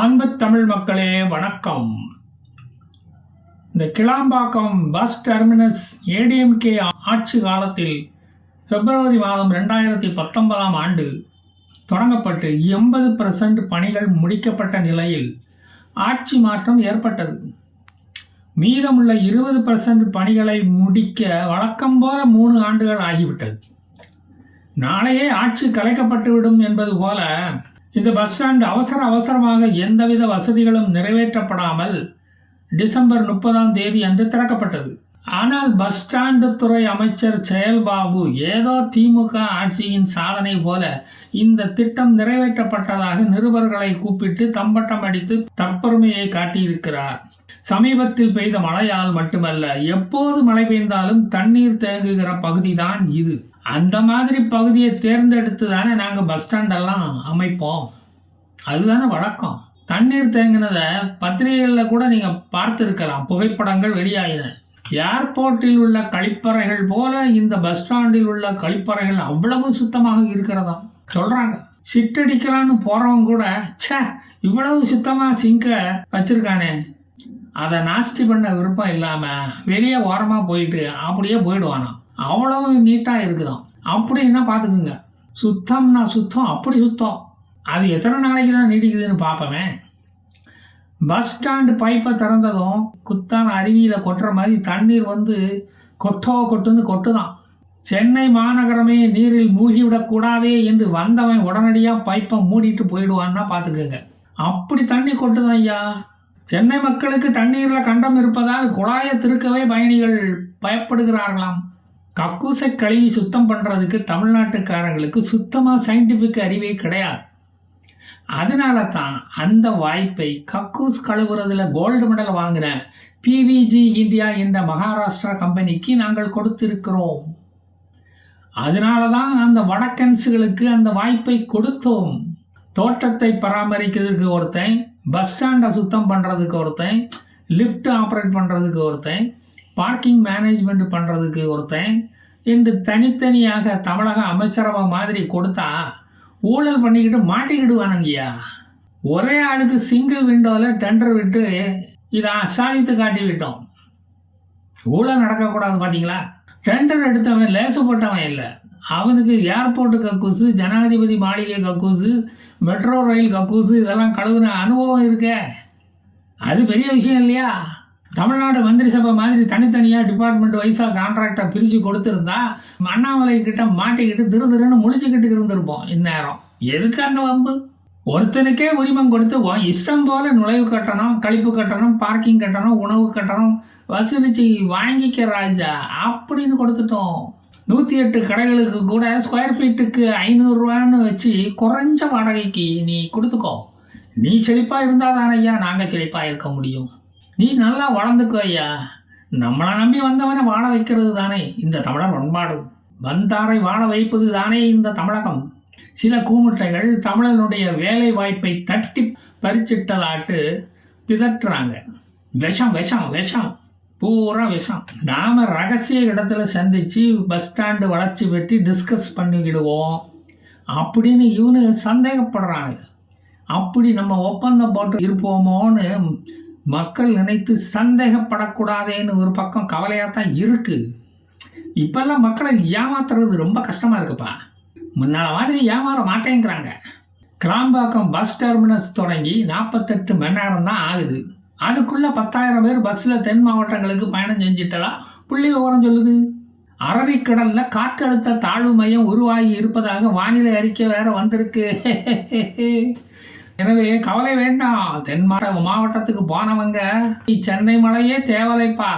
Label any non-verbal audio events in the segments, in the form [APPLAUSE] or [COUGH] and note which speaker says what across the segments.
Speaker 1: அன்பு தமிழ் மக்களே வணக்கம். இந்த கிளாம்பாக்கம் பஸ் டெர்மினஸ் ஏடிஎம்கே ஆட்சி காலத்தில் பிப்ரவரி மாதம் ரெண்டாயிரத்தி பத்தொன்பதாம் ஆண்டு தொடங்கப்பட்டு எண்பது பர்சன்ட் பணிகள் முடிக்கப்பட்ட நிலையில் ஆட்சி மாற்றம் ஏற்பட்டது. மீதமுள்ள இருபது பர்சன்ட் பணிகளை முடிக்க வழக்கம் போல மூணு ஆண்டுகள் ஆகிவிட்டது. நாளையே ஆட்சி கலைக்கப்பட்டுவிடும் என்பது போல இந்த பஸ் ஸ்டாண்ட் அவசர அவசரமாக எந்தவித வசதிகளும் நிறைவேற்றப்படாமல் டிசம்பர் முப்பதாம் தேதி அன்று திறக்கப்பட்டது. ஆனால் பஸ் ஸ்டாண்டு துறை அமைச்சர் செயல்பாபு ஏதோ திமுக ஆட்சியின் சாதனை போல இந்த திட்டம் நிறைவேற்றப்பட்டதாக நிருபர்களை கூப்பிட்டு தம்பட்டம் அடித்து தற்பெருமையை காட்டியிருக்கிறார். சமீபத்தில் பெய்த மழையால் மட்டுமல்ல எப்போது மழை பெய்ந்தாலும் தண்ணீர் தேங்குகிற பகுதிதான் இது. அந்த மாதிரி பகுதியை தேர்ந்தெடுத்து தானே நாங்கள் பஸ் ஸ்டாண்டெல்லாம் அமைப்போம். அதுதானே வழக்கம். தண்ணீர் தேங்கினதை பத்திரிகைகளில் கூட நீங்கள் பார்த்துருக்கலாம். புகைப்படங்கள் வெளியாகின ஏர்போர்ட்டில் உள்ள கழிப்பறைகள் போல இந்த பஸ் ஸ்டாண்டில் உள்ள கழிப்பறைகள் அவ்வளவு சுத்தமாக இருக்கிறதா? சொல்கிறாங்க சிட்டடிக்கலான்னு போகிறவங்க கூட சே இவ்வளவு சுத்தமாக சிங்க வச்சுருக்கானே. அதை நாஸ்தி பண்ண விருப்பம் இல்லாமல் வெளியே ஓரமாக போயிட்டு அப்படியே போயிடுவானாம். அவ்வளவு நீட்டாக இருக்குதான் அப்படின்னா பார்த்துக்குங்க. சுத்தம்னா சுத்தம் அப்படி சுத்தம். அது எத்தனை நாளைக்கு தான் நீடிக்குதுன்னு பார்ப்போமே. பஸ் ஸ்டாண்டு பைப்பை திறந்ததும் குத்தான அருவியில் கொட்டுற மாதிரி தண்ணீர் வந்து கொட்டோ கொட்டுன்னு கொட்டுதான் சென்னை மாநகரமே நீரில் மூழ்கிவிடக்கூடாதே என்று வந்தவன் உடனடியாக பைப்பை மூடிட்டு போயிடுவான்னா பார்த்துக்கோங்க. அப்படி தண்ணி கொட்டுதான் ஐயா? சென்னை மக்களுக்கு தண்ணீரில் கண்டம் இருப்பதால் குழாயை திருக்கவே பயணிகள் பயப்படுகிறார்களாம். கக்கூசை கழுவி சுத்தம் பண்ணுறதுக்கு தமிழ்நாட்டுக்காரங்களுக்கு சுத்தமாக சயின்டிஃபிக் அறிவே கிடையாது. அதனால தான் அந்த வாய்ப்பை கக்கூஸ் கழுவுறதுல கோல்டு மெடல் வாங்கின பிவிஜி இந்தியா என்ற மகாராஷ்டிரா கம்பெனிக்கு நாங்கள் கொடுத்திருக்கிறோம். அதனால தான் அந்த வடக்கன்ஸுகளுக்கு அந்த வாய்ப்பை கொடுத்தோம். தோட்டத்தை பராமரிக்கிறதுக்கு ஒருத்தன் பஸ் ஸ்டாண்டை சுத்தம் பண்ணுறதுக்கு ஒருத்தன் லிஃப்ட் ஆப்ரேட் பண்ணுறதுக்கு ஒருத்தன் பார்க்கிங் மேனேஜ்மெண்ட் பண்ணுறதுக்கு ஒருத்தன் என்று தனித்தனியாக தமிழக அமைச்சரவை மாதிரி கொடுத்தா ஊழல் பண்ணிக்கிட்டு மாட்டிக்கிடுவானுங்கய்யா. ஒரே ஆளுக்கு சிங்கிள் விண்டோவில் டெண்டர் விட்டு இதை அசாதித்து காட்டி விட்டோம் ஊழல் நடக்கக்கூடாது பார்த்தீங்களா டெண்டர் எடுத்தவன் லேசுப்பட்டவன் இல்லை. அவனுக்கு ஏர்போர்ட்டு கக்கூசு ஜனாதிபதி மாளிகை கக்கூசு மெட்ரோ ரயில் கக்கூசு இதெல்லாம் கழுவுன அனுபவம் இருக்கே. அது பெரிய விஷயம் இல்லையா? தமிழ்நாடு மந்திரி சபை மாதிரி தனித்தனியாக டிபார்ட்மெண்ட் வைஸாக கான்ட்ராக்டாக பிரித்து கொடுத்துருந்தா அண்ணாமலை கிட்ட மாட்டிக்கிட்டு திரு திருன்னு முழிச்சுக்கிட்டு இருந்திருப்போம் இந்நேரம். எதுக்கு அந்த வம்பு? ஒருத்தனுக்கே உரிமம் கொடுத்து இஷ்டம் போல நுழைவு கட்டணம் கழிப்பு கட்டணம் பார்க்கிங் கட்டணம் உணவு கட்டணம் வசூலிச்சு வாங்கிக்க ராஜா அப்படின்னு கொடுத்துட்டோம். நூற்றி எட்டு கடைகளுக்கு கூட ஸ்கொயர் ஃபீட்டுக்கு ஐநூறுரூவான்னு வச்சு குறைஞ்ச வாடகைக்கு நீ கொடுத்துக்கோ. நீ செழிப்பாக இருந்தால் தானே ஐயா நாங்கள் செழிப்பாக இருக்க முடியும். நீ நல்லா வளர்ந்துக்கோ ஐயா. நம்மளை நம்பி வந்தவனை வாழ வைக்கிறது தானே இந்த தமிழர் பண்பாடு. வந்தாரை வாழ வைப்பது தானே இந்த தமிழகம். சில கூமுட்டைகள் தமிழனுடைய வேலை வாய்ப்பை தட்டி பறிச்சிட்டலாட்டு பிதற்றுறாங்க விஷம் விஷம் விஷம் பூரா விஷம். நாம் ரகசிய இடத்துல சந்தித்து பஸ் ஸ்டாண்டு வளர்ச்சி பற்றி டிஸ்கஸ் பண்ணிக்கிடுவோம். அப்படின்னு இவனு சந்தேகப்படுறாங்க அப்படி நம்ம ஒப்பந்தம் போட்டு இருப்போமோன்னு மக்கள் நினைத்து சந்தேகப்படக்கூடாதேன்னு ஒரு பக்கம் கவலையாக தான் இருக்குது இப்போல்லாம் மக்களை ஏமாத்துறது ரொம்ப கஷ்டமாக இருக்குப்பா. முன்னால் மாதிரி ஏமாற மாட்டேங்கிறாங்க. கிளாம்பாக்கம் பஸ் டெர்மினஸ் தொடங்கி நாற்பத்தெட்டு மணி நேரம் தான் ஆகுது. அதுக்குள்ளே பத்தாயிரம் பேர் பஸ்ஸில் தென் மாவட்டங்களுக்கு பயணம் செஞ்சிட்டதா புள்ளி விவரம் சொல்லுது. அரபிக்கடலில் காற்றழுத்த தாழ்வு மையம் உருவாகி இருப்பதாக வானிலை அறிக்கை வேற வந்திருக்கு. [LAUGHS] எனவே கவலை வேண்டாம். தென் மாவட்டத்துக்கு போனவங்க சென்னை மலையே தேவலைப்பா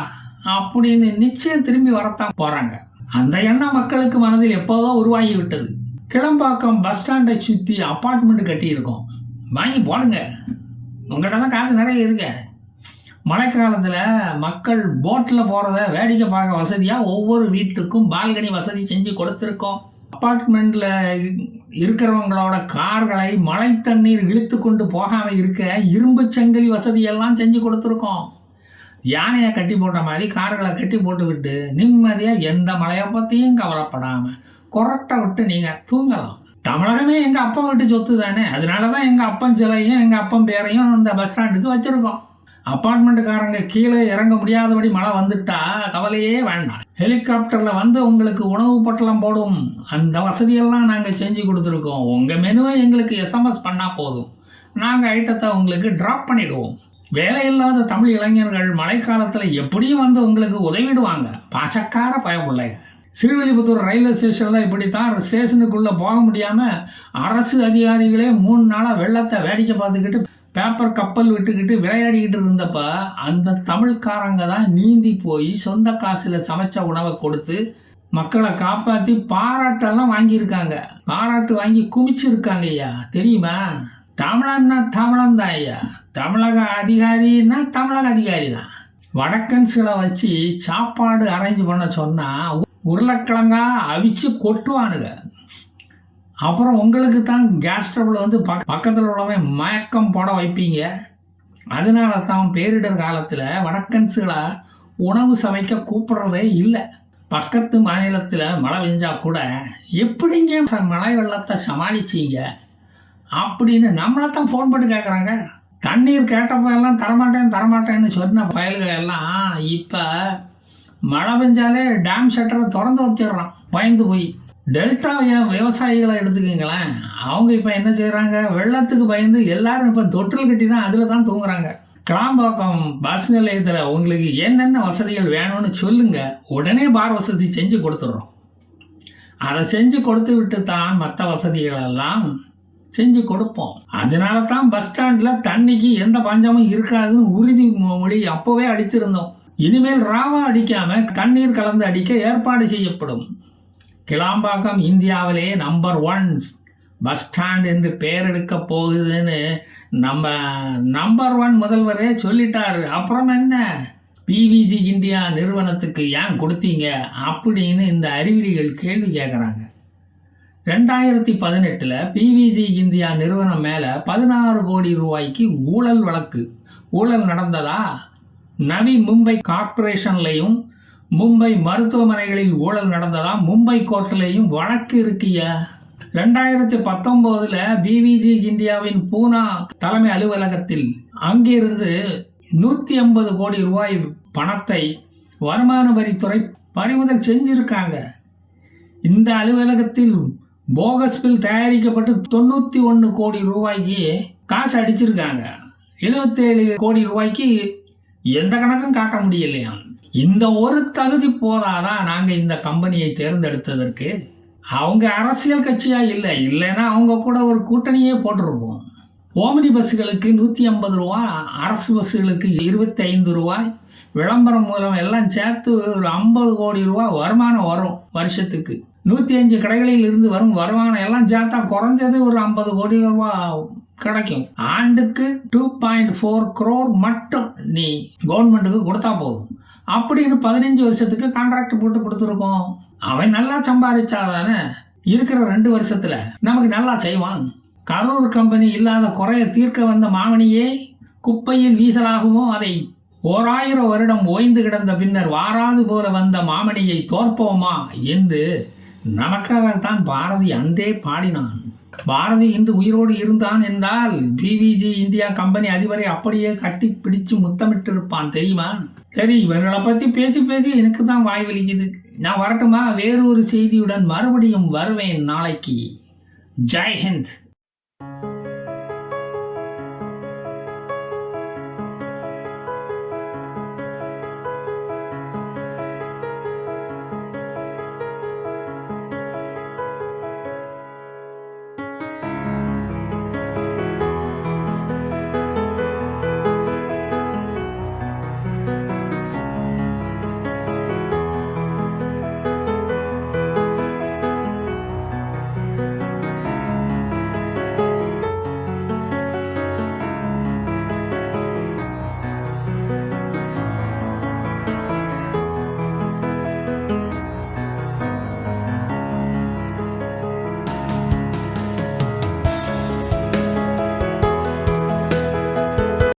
Speaker 1: அப்படின்னு நிச்சயம் திரும்பி வரத்தான் போறாங்க. அந்த எண்ணம் மக்களுக்கு மனதில் எப்போதோ உருவாகி விட்டது. கிளம்பாக்கம் பஸ் ஸ்டாண்டை சுற்றி அப்பார்ட்மெண்ட் கட்டியிருக்கோம். வாங்கி போடுங்க. உங்கள்கிட்ட தான் காசு நிறைய இருக்கு. மழைக்காலத்தில் மக்கள் போட்டில் போகிறத வேடிக்கை பார்க்க வசதியாக ஒவ்வொரு வீட்டுக்கும் பால்கனி வசதி செஞ்சு கொடுத்துருக்கோம். அப்பார்ட்மெண்ட்டில் இருக்கிறவங்களோட கார்களை மழை தண்ணீர் இழுத்து கொண்டு போகாமல் இருக்க இரும்பு சங்கிலி வசதியெல்லாம் செஞ்சு கொடுத்துருக்கோம். யானையை கட்டி போட்ட மாதிரி கார்களை கட்டி போட்டு விட்டு நிம்மதியாக எந்த மழையை பற்றியும் கவலைப்படாமல் கொரட்டை விட்டு நீங்கள் தூங்கலாம். தமிழகமே எங்கள் அப்பா வீட்டு சொத்து தானே? அதனால தான் எங்கள் அப்பன் சிலையும் எங்கள் அப்பன் பேரையும் அந்த பஸ் ஸ்டாண்டுக்கு வச்சுருக்கோம். அப்பார்ட்மெண்ட்டுக்காரங்க கீழே இறங்க முடியாதபடி மழை வந்துட்டா கவலையே வேண்டாம். ஹெலிகாப்டரில் வந்து உங்களுக்கு உணவு பொட்டலம் போடும். அந்த வசதியெல்லாம் நாங்கள் செஞ்சு கொடுத்துருக்கோம். உங்கள் மெனுவை எங்களுக்கு எஸ்எம்எஸ் பண்ணால் போதும். நாங்கள் ஐட்டத்தை உங்களுக்கு ட்ராப் பண்ணிவிடுவோம் வேலை இல்லாத தமிழ் இளைஞர்கள் மழைக்காலத்தில் எப்படியும் வந்து உங்களுக்கு உதவிடுவாங்க. பாசக்கார பயப்பிள்ளைங்க ஸ்ரீவில்லிபுத்தூர் ரயில்வே ஸ்டேஷனில் இப்படித்தான் ஸ்டேஷனுக்குள்ளே போக முடியாமல் அரசு அதிகாரிகளே மூணு நாளாக வெள்ளத்தை வேடிக்கை பார்த்துக்கிட்டு பேப்பர் கப்பல் விட்டுக்கிட்டு விளையாடிக்கிட்டு இருந்தப்ப அந்த தமிழ்காரங்க தான் நீந்தி போய் சொந்த காசில் சமைச்ச உணவை கொடுத்து மக்களை காப்பாற்றி பாராட்டெல்லாம் வாங்கியிருக்காங்க. பாராட்டு வாங்கி குமிச்சிருக்காங்க ஐயா. தெரியுமா? தமிழன்னா தமிழன் தான் ஐயா. தமிழக அதிகாரின்னா தமிழக அதிகாரி தான். வடக்கன்ஸில் வச்சு சாப்பாடு அரேஞ்ச் பண்ண சொன்னால் உருளைக்கிழங்கா அவிச்சு கொட்டுவானுங்க. அப்புறம் உங்களுக்கு தான் கேஸ் ட்ரபிள் வந்து பக் பக்கத்தில் உள்ளவன் மயக்கம் போட வைப்பீங்க. அதனால தான் பேரிடர் காலத்தில் வடக்கன்ஸுகளை உணவு சமைக்க கூப்பிடுறதே இல்லை. பக்கத்து மாநிலத்தில் மழை பெஞ்சா கூட எப்படிங்க ச- மழை வெள்ளத்தை சமாளிச்சீங்க? அப்படின்னு நம்மளை தான் ஃபோன் பண்ணி கேட்குறாங்க தண்ணீர் கேட்டப்பெல்லாம் தரமாட்டேன் தரமாட்டேன்னு சொன்ன பயல்கள் எல்லாம் இப்போ மழை பெஞ்சாலே டேம் ஷட்டரை திறந்து வச்சிடுறான். பயந்து போய். டெல்டா விவசாயிகளை எடுத்துக்கிங்களேன். அவங்க இப்போ என்ன செய்கிறாங்க வெள்ளத்துக்கு பயந்து எல்லாரும் இப்போ தொட்டில் கட்டி தான் அதில் தான் தூங்குறாங்க. கிளாம்பாக்கம் பஸ் நிலையத்தில் உங்களுக்கு என்னென்ன வசதிகள் வேணும்னு சொல்லுங்கள் உடனே பார் வசதி செஞ்சு கொடுத்துட்றோம். அதை செஞ்சு கொடுத்து விட்டு தான் மற்ற வசதிகள் எல்லாம் செஞ்சு கொடுப்போம். அதனால தான் பஸ் ஸ்டாண்டில் தண்ணிக்கு எந்த பஞ்சமும் இருக்காதுன்னு உறுதி மொழி அப்போவே அடித்திருந்தோம் இனிமேல் ராவா அடிக்காமல் தண்ணீர் கலந்து அடிக்க ஏற்பாடு செய்யப்படும். கிளாம்பாக்கம் இந்தியாவிலேயே நம்பர் ஒன் பஸ் ஸ்டாண்ட் என்று பெயர் எடுக்க போகுதுன்னு நம்ம நம்பர் ஒன் முதல்வரே சொல்லிட்டார். அப்புறம் என்ன? பிவிஜி இந்தியா நிறுவனத்துக்கு ஏன் கொடுத்தீங்க? அப்படின்னு இந்த அறிவிலிகள் கேள்வி கேட்குறாங்க ரெண்டாயிரத்தி பதினெட்டில் பிவிஜி இந்தியா நிறுவனம் மேலே பதினாறு கோடி ரூபாய்க்கு ஊழல் வழக்கு. ஊழல் நடந்ததா? நவி மும்பை கார்ப்பரேஷன்லையும் மும்பை மருத்துவமனைகளில் ஊழல் நடந்ததா மும்பை கோர்ட்டிலேயும் வழக்கு இருக்கிய. ரெண்டாயிரத்தி பத்தொம்போதில் பிவிஜி இந்தியாவின் பூனா தலைமை அலுவலகத்தில் அங்கிருந்து நூற்றி ஐம்பது கோடி ரூபாய் பணத்தை வருமான வரித்துறை பறிமுதல் செஞ்சிருக்காங்க. இந்த அலுவலகத்தில் போகஸ் பில் தயாரிக்கப்பட்டு தொண்ணூற்றி ஒன்று கோடி ரூபாய்க்கு காசு அடிச்சிருக்காங்க. எழுபத்தேழு கோடி ரூபாய்க்கு எந்த கணக்கும் காட்ட முடியலையா இந்த ஒரு தகுதி போதாதான் நாங்கள் இந்த கம்பெனியை தேர்ந்தெடுத்ததற்கு? அவங்க அரசியல் கட்சியாக இல்லை. இல்லைன்னா அவங்க கூட ஒரு கூட்டணியே போட்டிருப்போம். ஓமினி பஸ்ஸுகளுக்கு நூற்றி ஐம்பது ரூபா அரசு பஸ்ஸுகளுக்கு இருபத்தி ஐந்து ரூபாய் விளம்பரம் மூலம் எல்லாம் சேர்த்து ஒரு ஐம்பது கோடி ரூபா வருமானம் வரும் வருஷத்துக்கு. நூற்றி அஞ்சு கடைகளில் இருந்து வரும் வருமானம் எல்லாம் சேர்த்தா குறைஞ்சது ஒரு ஐம்பது கோடி ரூபா கிடைக்கும். ஆண்டுக்கு டூ பாயிண்ட் ஃபோர் க்ரோர் மட்டும் நீ கவர்மெண்ட்டுக்கு கொடுத்தா போதும். அப்படின்னு பதினஞ்சு வருஷத்துக்கு கான்ட்ராக்ட் போட்டு கொடுத்துருக்கோம். அவன் நல்லா சம்பாதிச்சாதானே? இருக்கிற ரெண்டு வருஷத்துல நமக்கு நல்லா செய்வான். கரூர் கம்பெனி இல்லாத குறைய தீர்க்க வந்த மாமணியே குப்பையில் வீசலாகுமோ அதை ஓராயிரம் வருடம் ஓய்ந்து கிடந்த பின்னர் வாராது போல வந்த மாமணியை தோற்போமா? என்று நமக்காகத்தான் பாரதி அன்றே பாடினான். பாரதி இன்று உயிரோடு இருந்தான் என்றால் பிவிஜி இந்தியா கம்பெனி அதிபரை அப்படியே கட்டி பிடிச்சு முத்தமிட்டிருப்பான் தெரியுமா? சரி இவர்களை பத்தி பேசி பேசி எனக்கு தான் வாய் வலிக்குது. நான் வரட்டுமா? வேறு ஒரு செய்தியுடன் மறுபடியும் வருவேன் நாளைக்கு. ஜெய்ஹிந்த்